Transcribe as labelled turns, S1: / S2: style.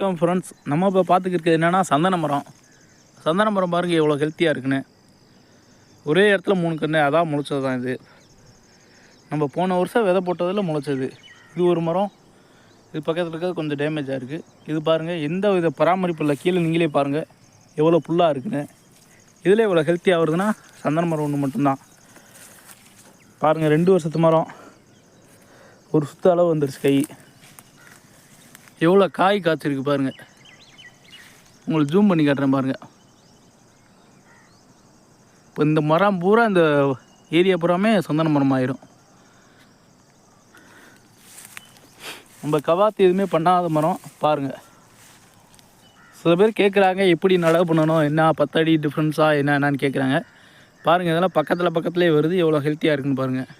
S1: வணக்கம் ஃப்ரெண்ட்ஸ் நம்ம இப்போ பார்த்துக்கிட்டு என்னென்னா சந்தன மரம். சந்தன மரம் பாருங்கள் எவ்வளோ ஹெல்த்தியாக இருக்குன்னு. ஒரே இடத்துல மூணு கன்று அதான் முளைச்சது தான் இது. நம்ம போன வருஷம் விதை போட்டதில் முளைச்சது. இது ஒரு மரம். இது பக்கத்தில் இருக்கிறது கொஞ்சம் டேமேஜாக இருக்குது இது பாருங்கள் எந்த வித பராமரிப்பு இல்லை. கீழே நீங்களே பாருங்கள் எவ்வளோ புல்லாக இருக்குன்னு. இதில் இவ்வளோ ஹெல்த்தியாக வருதுன்னா சந்தன மரம் ஒன்று மட்டும்தான். பாருங்கள் ரெண்டு வருஷத்து மரம். ஒரு சுத்த அளவு வந்துருச்சு கை. எவ்வளோ காய் காய்ச்சிருக்கு பாருங்கள் உங்களுக்கு ஜூம் பண்ணி காட்டுறேன் பாருங்கள் இப்போ இந்த மரம் பூரா இந்த ஏரியா பூராமே சந்தன மரம் ஆயிரும். நம்ம கவாத்து எதுவுமே பண்ணாத மரம் பாருங்கள் சில பேர் கேட்குறாங்க எப்படி நடவு பண்ணணும் என்ன பத்தடி டிஃப்ரென்ஸாக என்ன என்னன்னு கேட்குறாங்க பாருங்கள் இதெல்லாம் பக்கத்தில் பக்கத்துலேயே வருது எவ்வளோ ஹெல்த்தியாக இருக்குன்னு பாருங்கள்